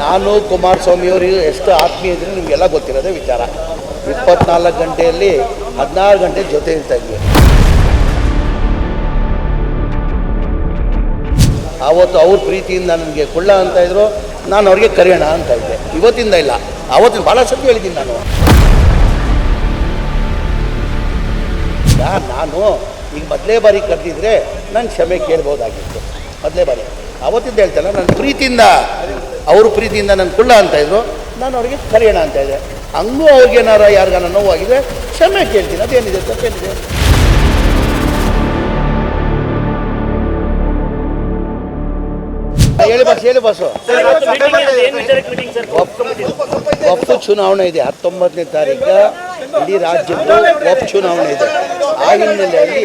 ನಾನು ಕುಮಾರಸ್ವಾಮಿಯವರು ಎಷ್ಟು ಆತ್ಮೀಯ ಇದ್ರೆ ನಿಮಗೆಲ್ಲ ಗೊತ್ತಿರೋದೇ ವಿಚಾರ. ಇಪ್ಪತ್ನಾಲ್ಕು ಗಂಟೆಯಲ್ಲಿ ಹದಿನಾರು ಗಂಟೆ ಜೊತೆ ಇರ್ತಾ ಇದ್ವಿ. ಆವತ್ತು ಅವ್ರ ಪ್ರೀತಿಯಿಂದ ನನಗೆ ಕೊಳ್ಳ ಅಂತ ಇದ್ರು, ನಾನು ಅವ್ರಿಗೆ ಕರೆಯೋಣ ಅಂತ ಇದ್ದೆ. ಇವತ್ತಿಂದ ಇಲ್ಲ. ಆವತ್ತಿನ ಭಾಳ ಸತಿ ಹೇಳಿದ್ದೀನಿ ನಾನು. ನಾನು ಈಗ ಮೊದಲೇ ಬಾರಿ ಕರೆದಿದ್ರೆ ನಾನು ಕ್ಷಮೆ ಕೇಳ್ಬೋದಾಗಿತ್ತು. ಮೊದಲೇ ಬಾರಿ. ಆವತ್ತಿಂದ ಹೇಳ್ತಲ್ಲ ನನ್ನ ಪ್ರೀತಿಯಿಂದ. ಅವ್ರ ಪ್ರೀತಿಯಿಂದ ನನ್ನ ಕುಳ್ಳ ಅಂತ ಇದ್ರು. ನಾನು ಅವ್ರಿಗೆ ಕರೆಯೋಣ ಅಂತ ಇದ್ದೆ. ಹಂಗೂ ಅವ್ರಿಗೇನಾರ ಯಾರಿಗಾನ ನೋವಾಗಿದೆ ಕ್ಷಮೆ ಕೇಳ್ತೀನಿ. ಅದೇನಿದೆ ತಪ್ಪೇನಿದೆ ಹೇಳಿ ಬಸ್ ಹೇಳಿ ಬಸ್ಸು ಒಪ್ಪು ಚುನಾವಣೆ ಇದೆ. ಹತ್ತೊಂಬತ್ತನೇ ತಾರೀಕು ಇಡೀ ರಾಜ್ಯದ್ದು ಒಪ್ಪು ಚುನಾವಣೆ ಇದೆ. ಆ ಹಿನ್ನೆಲೆಯಲ್ಲಿ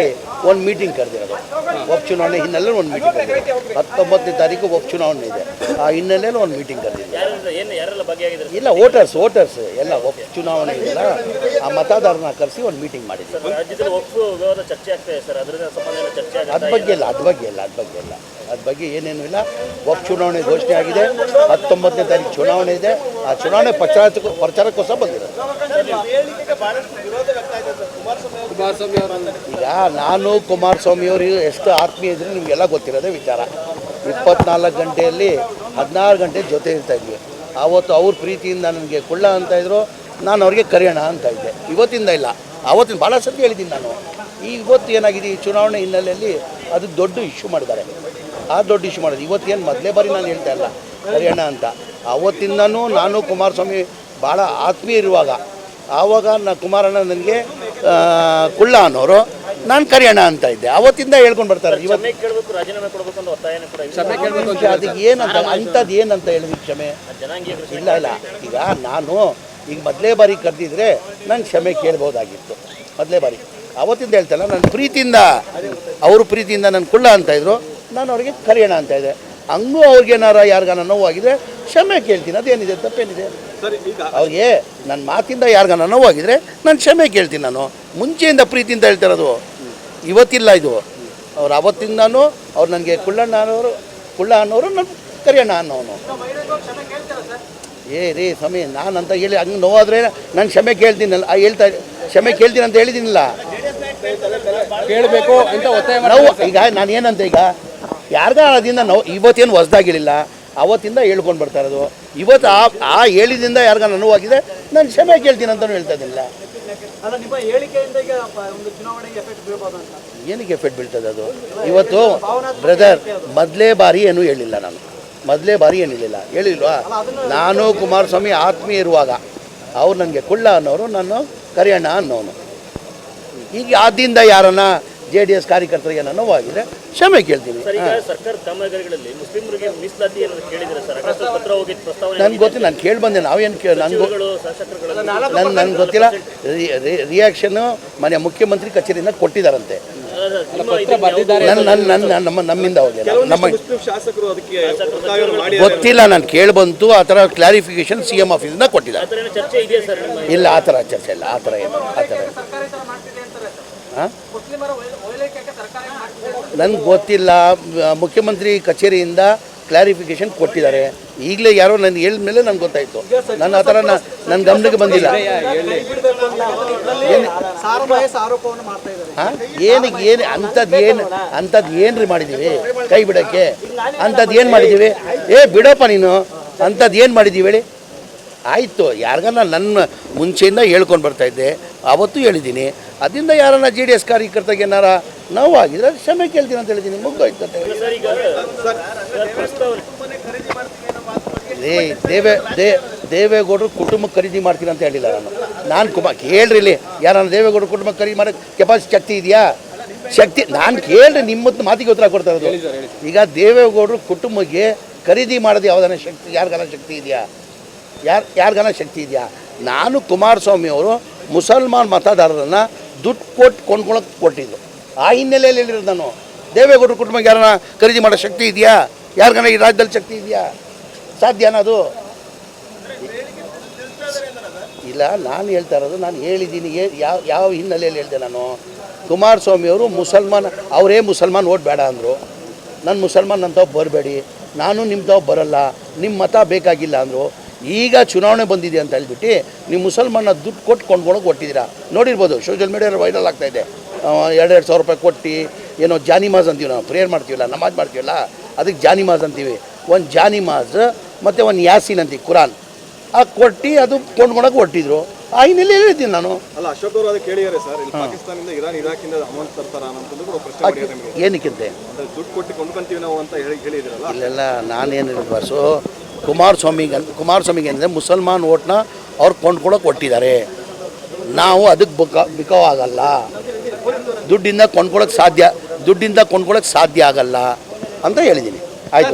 ಒಂದು ಮೀಟಿಂಗ್ ಕರೆದಿರೋದು. ಒಪ್ಪು ಚುನಾವಣೆ ಹಿನ್ನೆಲೆಯಲ್ಲಿ ಒಂದು ಮೀಟಿಂಗ್ ಹತ್ತೊಂಬತ್ತನೇ ತಾರೀಕು ಉಪಚುನಾವಣೆ ಚುನಾವಣೆ ಇದೆ. ಆ ಹಿನ್ನೆಲೆಯಲ್ಲಿ ಒಂದು ಮೀಟಿಂಗ್ ಕರೆದಿದೆ ಇಲ್ಲ ವೋಟರ್ಸ್ ವೋಟರ್ಸ್ ಎಲ್ಲ ಉಪಚುನಾವಣೆ ಚುನಾವಣೆ ಇಲ್ಲ. ಆ ಮತದಾರನ ಕರೆಸಿ ಒಂದು ಮೀಟಿಂಗ್ ಮಾಡಿದ್ದೀವಿ. ಅದ್ ಅದರ ಬಗ್ಗೆ ಇಲ್ಲ? ಅದ್ರ ಬಗ್ಗೆ ಇಲ್ಲ ಅದ್ರ ಬಗ್ಗೆ ಇಲ್ಲ. ಅದ್ರ ಬಗ್ಗೆ ಏನೇನು ಇಲ್ಲ. ಒಬ್ಬ ಚುನಾವಣೆ ಘೋಷಣೆ ಆಗಿದೆ. ಹತ್ತೊಂಬತ್ತನೇ ತಾರೀಕು ಚುನಾವಣೆ ಇದೆ. ಆ ಚುನಾವಣೆ ಪ್ರಚಾರ ಪ್ರಚಾರಕ್ಕೋಸ್ಕರ ಬಂದಿದೆ. ಈಗ ನಾನು ಕುಮಾರಸ್ವಾಮಿಯವರು ಎಷ್ಟು ಆತ್ಮೀಯ ಇದ್ರೆ ನಿಮಗೆಲ್ಲ ಗೊತ್ತಿರೋದೇ ವಿಚಾರ. ಇಪ್ಪತ್ನಾಲ್ಕು ಗಂಟೆಯಲ್ಲಿ ಹದಿನಾರು ಗಂಟೆ ಜೊತೆ ಇರ್ತಾ ಇದ್ವಿ. ಆವತ್ತು ಅವ್ರ ಪ್ರೀತಿಯಿಂದ ನನಗೆ ಕೊಳ್ಳ ಅಂತ ಇದ್ರು. ನಾನು ಅವ್ರಿಗೆ ಕರೆಯೋಣ ಅಂತ ಇದ್ದೆ. ಇವತ್ತಿಂದ ಇಲ್ಲ. ಆವತ್ತಿನ ಭಾಳ ಸತಿ ಹೇಳಿದ್ದೀನಿ ನಾನು. ಈ ಇವತ್ತು ಏನಾಗಿದೆ ಈ ಚುನಾವಣೆ ಹಿನ್ನೆಲೆಯಲ್ಲಿ ಅದು ದೊಡ್ಡ ಇಶ್ಯೂ ಮಾಡಿದ್ದಾರೆ. ಆ ದೊಡ್ಡ ಇಶ್ಯೂ ಮಾಡೋದು. ಇವತ್ತೇನು ಮೊದಲೇ ಬಾರಿ ನಾನು ಹೇಳ್ತಾ ಇಲ್ಲ ಹರಿಯಣ್ಣ ಅಂತ. ಅವತ್ತಿಂದನೂ ನಾನು ಕುಮಾರಸ್ವಾಮಿ ಭಾಳ ಆತ್ಮೀಯ ಇರುವಾಗ ಆವಾಗ ನಾ ಕುಮಾರಣ್ಣ ನನಗೆ ಕುಳ್ಳ ಅನ್ನೋರು ನಾನು ಕರೆಯೋಣ ಅಂತ ಇದ್ದೆ. ಅವತ್ತಿಂದ ಹೇಳ್ಕೊಂಡು ಬರ್ತಾರೆ. ಇವತ್ತು. ಅದಕ್ಕೆ ಏನಂತ ಅಂಥದ್ದು ಏನಂತ ಹೇಳಿದ್ವಿ ಕ್ಷಮೆ? ಇಲ್ಲ ಇಲ್ಲ. ಈಗ ನಾನು ಈಗ ಮೊದಲೇ ಬಾರಿ ಕರೆದಿದ್ರೆ ನಾನು ಕ್ಷಮೆ ಕೇಳ್ಬೋದಾಗಿತ್ತು. ಮೊದಲೇ ಬಾರಿ. ಅವತ್ತಿಂದ ಹೇಳ್ತಲ್ಲ ನನ್ನ ಪ್ರೀತಿಯಿಂದ ಅವ್ರ ಪ್ರೀತಿಯಿಂದ ನನ್ನ ಕುಳ್ಳ ಅಂತ ಇದ್ರು. ನಾನು ಅವರಿಗೆ ಕರೆಯೋಣ ಅಂತ ಇದೆ ಹಂಗೂ ಅವ್ರಿಗೇನಾರ ಯಾರಿಗಾನ ನೋವಾಗಿದ್ರೆ ಕ್ಷಮೆ ಕೇಳ್ತೀನಿ. ಅದೇನಿದೆ? ತಪ್ಪೇನಿದೆ? ಅವ್ರಿಗೆ ನನ್ನ ಮಾತಿಂದ ಯಾರಿಗಾನ ನೋವಾಗಿದ್ರೆ ನಾನು ಕ್ಷಮೆ ಕೇಳ್ತೀನಿ ನಾನು. ಮುಂಚೆಯಿಂದ ಪ್ರೀತಿಯಿಂದ ಹೇಳ್ತಿರೋದು. ಇವತ್ತಿಲ್ಲ ಇದು. ಅವ್ರು ಅವತ್ತಿಂದನೂ ಅವ್ರು ನನಗೆ ಕುಳ್ಳಣ್ಣ ಅನ್ನೋರು ಕುಳ್ಳ ಅನ್ನೋರು ನನ್ನ ಕರೆಯೋಣ ಅನ್ನೋನು. ಏ ರೀ ಸ್ವಾಮಿ ನಾನು ಅಂತ ಹೇಳಿ ಹಂಗೆ ನೋವಾದರೆ ನಾನು ಕ್ಷಮೆ ಕೇಳ್ತೀನಲ್ಲ ಹೇಳ್ತಾ ಕ್ಷಮೆ ಕೇಳ್ತೀನಿ ಅಂತ ಹೇಳಿದ್ದೀನಿಲ್ಲ ಕೇಳಬೇಕು ಅಂತ ಒತ್ತಾಯ ನಾವು ಈಗ ನಾನು ಏನಂತ ಈಗ? ಯಾರಿಗ ಅದರಿಂದ ನೋ ಇವತ್ತೇನು ಹೊಸ್ದಾಗಿಳಿಲ್ಲ ಅವತ್ತಿಂದ ಹೇಳ್ಕೊಂಡು ಬರ್ತಾ ಇರೋದು. ಇವತ್ತು ಆ ಆ ಹೇಳಿದಿಂದ ಯಾರಿಗ ನೋವಾಗಿದೆ ನಾನು ಕ್ಷಮೆ ಕೇಳ್ತೀನಿ ಅಂತಲೂ ಹೇಳ್ತಾ ಇದ್ದಿಲ್ಲ. ಏನಕ್ಕೆ ಎಫೆಕ್ಟ್ ಬೀಳ್ತದೆ ಅದು? ಇವತ್ತು ಬ್ರದರ್ ಮೊದಲೇ ಬಾರಿ ಏನು ಹೇಳಿಲ್ಲ ನಾನು. ಮೊದಲೇ ಬಾರಿ ಏನು ಹೇಳಿಲ್ಲ ಹೇಳಿಲ್ವಾ ನಾನು ಕುಮಾರಸ್ವಾಮಿ ಆತ್ಮೀಯ ಇರುವಾಗ ಅವ್ರು ನನಗೆ ಕುಳ್ಳ ಅನ್ನೋರು ನಾನು ಕರಿಯಣ್ಣ ಅನ್ನೋನು. ಈಗ ಆದಿಂದ ಯಾರನ್ನ ಜೆ ಡಿ ಎಸ್ ಕಾರ್ಯಕರ್ತರಿಗೆ ಏನೋ ನೋವಾಗಿದ್ರೆ ಕ್ಷಮೆ ಕೇಳ್ತೀವಿ ಸರ್ ಈಗ ಸರ್ಕಾರ ಕಾಮಗಾರಿಗಳಲ್ಲಿ ಮುಸ್ಲಿಮರಿಗೆ ಮೀಸಲಾತಿ ಏನಾದ್ರು ಕೇಳಿದ್ರೆ ಸರ್? ಅಕಸ್ಮಾತ್ ಪತ್ರ ಹೋಗಿದ್ದು ಪ್ರಸ್ತಾವನೆ ನನ್ಗೆ ಗೊತ್ತಿಲ್ಲ ನಾನು ಕೇಳಿ ಬಂದೆ ನಾವೇನು ಕೇಳಿ ನನಗೆ ನನ್ನ ನನಗೆ ಗೊತ್ತಿಲ್ಲ. ರಿಯಾಕ್ಷನ್ ಮನೆ ಮುಖ್ಯಮಂತ್ರಿ ಕಚೇರಿಯಿಂದ ಕೊಟ್ಟಿದ್ದಾರಂತೆ ನಿಮ್ಮ ನನ್ನ ನನ್ನ ನನ್ನ ನಮ್ಮ ನಮ್ಮಿಂದ ನಮ್ಮ ಶಾಸಕರು ಅದಕ್ಕೆ ಗೊತ್ತಿಲ್ಲ ನಾನು ಕೇಳಿ ಬಂತು ಆ ಥರ ಕ್ಲಾರಿಫಿಕೇಶನ್ ಸಿ ಎಂ ಆಫೀಸಿಂದ ಕೊಟ್ಟಿದ್ದಾರೆ. ಇಲ್ಲ ಆ ಥರ ಚರ್ಚೆ ಇಲ್ಲ ಆ ಥರ ಏನು ಆ ಥರ ಹಾಂ ನನಗೆ ಗೊತ್ತಿಲ್ಲ. ಮುಖ್ಯಮಂತ್ರಿ ಕಚೇರಿಯಿಂದ ಕ್ಲಾರಿಫಿಕೇಶನ್ ಕೊಟ್ಟಿದ್ದಾರೆ. ಈಗಲೇ ಯಾರೋ ಹೇಳಿದ ಮೇಲೆ ನನಗೆ ಗೊತ್ತಾಯಿತು. ನನ್ನ ಆ ಥರ ನನ್ನ ಗಮನಕ್ಕೆ ಬಂದಿಲ್ಲ. ಹಾಂ? ಏನು ಅಂಥದ್ದು ಏನು ಅಂಥದ್ದು ಏನ್ರಿ ಮಾಡಿದ್ದೀವಿ ಕೈ ಬಿಡೋಕ್ಕೆ? ಅಂಥದ್ದು ಏನು ಮಾಡಿದ್ದೀವಿ ಏ, ಬಿಡಪ್ಪ ನೀನು. ಅಂಥದ್ದು ಏನು ಮಾಡಿದ್ದೀವಿ ಹೇಳಿ? ಆಯಿತು ಯಾರಿಗಾನ ನನ್ನ ಮುಂಚೆಯಿಂದ ಹೇಳ್ಕೊಂಡು ಬರ್ತಾ ಇದ್ದೆ ಅವತ್ತು ಹೇಳಿದ್ದೀನಿ. ಅದರಿಂದ ಯಾರನ್ನ ಜೆ ಡಿ ಎಸ್ ಕಾರ್ಯಕರ್ತರಿಗೆ ಏನಾರ ನೋವಾಗಿದ್ರೆ ಕ್ಷಮೆ ಕೇಳ್ತೀನಿ ಅಂತ ಹೇಳಿದ್ದೀನಿ. ಮುಗ್ದೋಯ್ತು ಏ ದೇವೇ ದೇ ದೇವೇಗೌಡರು ಕುಟುಂಬ ಖರೀದಿ ಮಾಡ್ತೀನಿ ಅಂತ ಹೇಳಿಲ್ಲ ನಾನು. ನಾನು ಕುಮ ಕೇಳ್ರಿ ಇಲ್ಲಿ ಯಾರನ್ನ ದೇವೇಗೌಡರು ಕುಟುಂಬ ಖರೀದಿ ಮಾಡೋಕ್ಕೆ ಕೆಪಾಸಿಟಿ ಶಕ್ತಿ ಇದೆಯಾ? ಶಕ್ತಿ ನಾನು ಕೇಳ್ರಿ ನಿಮ್ಮತ್ತ ಮಾತಿಗೆ ಉತ್ತರ ಕೊಡ್ತಾ ಇರೋದು. ಈಗ ದೇವೇಗೌಡರು ಕುಟುಂಬಕ್ಕೆ ಖರೀದಿ ಮಾಡೋದು ಯಾವ್ದಾನ ಶಕ್ತಿ ಯಾರಿಗಾನ ಶಕ್ತಿ ಇದೆಯಾ? ಯಾರು ಯಾರಿಗಾನ ಶಕ್ತಿ ಇದೆಯಾ? ನಾನು ಕುಮಾರಸ್ವಾಮಿ ಅವರು ಮುಸಲ್ಮಾನ್ ಮತದಾರರನ್ನು ದುಡ್ಡು ಕೊಟ್ಟು ಕೊಂಡ್ಕೊಳಕ್ಕೆ ಕೊಟ್ಟಿದ್ದು. ಆ ಹಿನ್ನೆಲೆಯಲ್ಲಿ ಹೇಳಿರೋದು ನಾನು. ದೇವೇಗೌಡರು ಕುಟುಂಬಕ್ಕೆ ಯಾರನ್ನ ಖರೀದಿ ಮಾಡೋ ಶಕ್ತಿ ಇದೆಯಾ? ಯಾರಿಗಾನ ಈ ರಾಜ್ಯದಲ್ಲಿ ಶಕ್ತಿ ಇದೆಯಾ? ಸಾಧ್ಯ ಅದು? ಇಲ್ಲ, ನಾನು ಹೇಳ್ತಾ ಇರೋದು, ನಾನು ಹೇಳಿದ್ದೀನಿ ಯಾವ ಯಾವ ಹಿನ್ನೆಲೆಯಲ್ಲಿ ಹೇಳಿದೆ ನಾನು? ಕುಮಾರಸ್ವಾಮಿ ಅವರು ಮುಸಲ್ಮಾನ್ ಅವರೇ ಮುಸಲ್ಮಾನ್ ಓಟ್ ಬೇಡ ಅಂದರು. ನಾನು ಮುಸಲ್ಮಾನ್ ಅಂತ ಬರಬೇಡಿ. ನಾನು ನಿಮ್ದು ಬರಲ್ಲ. ನಿಮ್ಮ ಮತ ಬೇಕಾಗಿಲ್ಲ ಅಂದರು. ಈಗ ಚುನಾವಣೆ ಬಂದಿದೆ ಅಂತ ಹೇಳ್ಬಿಟ್ಟು ನೀವು ಮುಸಲ್ಮಾನ ದುಡ್ಡು ಕೊಟ್ಟು ಕೊಂಡ್ಕೊಳಕ್ಕೆ ಕೊಟ್ಟಿದ್ದೀರಾ ನೋಡಿರ್ಬೋದು ಸೋಷಿಯಲ್ ಮೀಡಿಯಾದಲ್ಲಿ ವೈರಲ್ ಆಗ್ತಾ ಇದೆ. ಎರಡೆರಡು ಸಾವಿರ ರೂಪಾಯಿ ಕೊಟ್ಟು ಏನೋ ಜಾನಿಮಾಜ್ ಅಂತೀವಿ ನಾವು ಪ್ರೇಯರ್ ಮಾಡ್ತೀವಲ್ಲ ನಮಾಜ್ ಮಾಡ್ತೀವಲ್ಲ ಅದಕ್ಕೆ ಜಾನಿಮಾಜ್ ಅಂತೀವಿ. ಒಂದು ಜಾನಿಮಾಜ್ ಮತ್ತು ಒಂದು ಯಾಸೀನ್ ಅಂತ ಕುರಾನ್. ಆ ಕೊಟ್ಟು ಅದು ಕೊಂಡ್ಕೊಳಕ್ಕೆ ಕೊಟ್ಟಿದ್ರು ಆ ಹಿನ್ನೆಲೆ ಹೇಳಿದ್ದೀನಿ ನಾನು. ಅಲ್ಲ ಅಶೋಕ್ ಅವರು ಅದಕ್ಕೆ ಹೇಳಿದ್ದಾರೆ ಸರ್ ಇಲ್ಲಿ ಪಾಕಿಸ್ತಾನದಿಂದ ಇರಾನ್ ಇರಾಕಿಂದ ಅಮೌಂಟ್ ತರ್ತಾರ ಅನ್ನೋದು ಕೂಡ ಪ್ರಶ್ನೆ ಏನಕ್ಕಿಂತೆ? ದುಡ್ಡು ಕೊಟ್ಟು ಕೊಂಡ್ಕೊಂತೀವಿ ನಾವು ಅಂತ ಹೇಳಿ ಹೇಳಿದ್ರಲ್ಲ ಇಲ್ಲೆಲ್ಲ ನಾನೇನು ಬಸ್ಸು ಕುಮಾರಸ್ವಾಮಿಗೆ ಅಂತ ಕುಮಾರಸ್ವಾಮಿಗೆ ಅಂದರೆ ಮುಸಲ್ಮಾನ್ ಓಟ್ನ ಅವ್ರು ಕೊಂಡ್ಕೊಳಕ್ಕೆ ಕೊಟ್ಟಿದ್ದಾರೆ ನಾವು ಅದಕ್ಕೆ ಬುಕ ಬಿಕೋ ಆಗಲ್ಲ. ದುಡ್ಡಿಂದ ಕೊಂಡ್ಕೊಳಕ್ಕೆ ಸಾಧ್ಯ ದುಡ್ಡಿಂದ ಕೊಂಡ್ಕೊಳಕ್ಕೆ ಸಾಧ್ಯ ಆಗಲ್ಲ ಅಂತ ಹೇಳಿದ್ದೀನಿ. ಆಯ್ತು.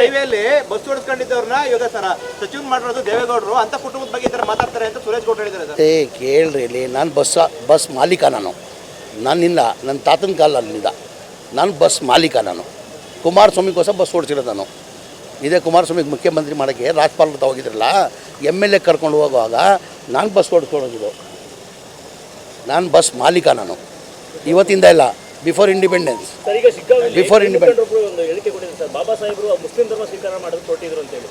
ಹೈವೇಲಿ ಬಸ್ ಹೊಡ್ಕೊಂಡಿದ್ದವ್ರನ್ನ ಇವಾಗ ಸರ ಸಚಿವ ಮಾಡಿರೋದು ದೇವೇಗೌಡರು ಅಂತ ಕುಟುಂಬದ ಬಗ್ಗೆ ಈ ಥರ ಮಾತಾಡ್ತಾರೆ ಅಂತ ಸುರೇಶ್ ಗೌಡ್ರು ಹೇಳಿದ್ದಾರೆ ಸರ್. ಏ ಕೇಳ್ರಿ ಇಲ್ಲಿ. ನಾನು ಬಸ್ ಬಸ್ ಮಾಲೀಕ ನಾನು. ನಾನಿಲ್ಲ ನನ್ನ ತಾತನ ಕಾಲಲ್ಲಿಂದ ನಾನು ಬಸ್ ಮಾಲೀಕ ನಾನು. ಕುಮಾರಸ್ವಾಮಿಗೋಸ್ಕರ ಬಸ್ ಓಡಿಸಿರೋದು ನಾನು. ಇದೇ ಕುಮಾರಸ್ವಾಮಿಗೆ ಮುಖ್ಯಮಂತ್ರಿ ಮಾಡೋಕ್ಕೆ ರಾಜ್ಪಾಲ್ ಹೋಗಿದ್ರಲ್ಲ ಎಂ ಎಲ್ ಎ ಕರ್ಕೊಂಡು ಹೋಗುವಾಗ ನಾನು ಬಸ್ ಓಡಿಸ್ಕೊಂಡು ಹೋಗಿದ್ದು. ನಾನು ಬಸ್ ಮಾಲೀಕ ನಾನು. ಇವತ್ತಿಂದ ಇಲ್ಲ before independence. Before independence. Baba ಸಾಹೇಬರು ಮುಸ್ಲಿಂ ಧರ್ಮ ಸ್ವೀಕಾರ ಮಾಡೋದು ಕೊಟ್ಟಿದ್ರು ಅಂತ ಹೇಳಿ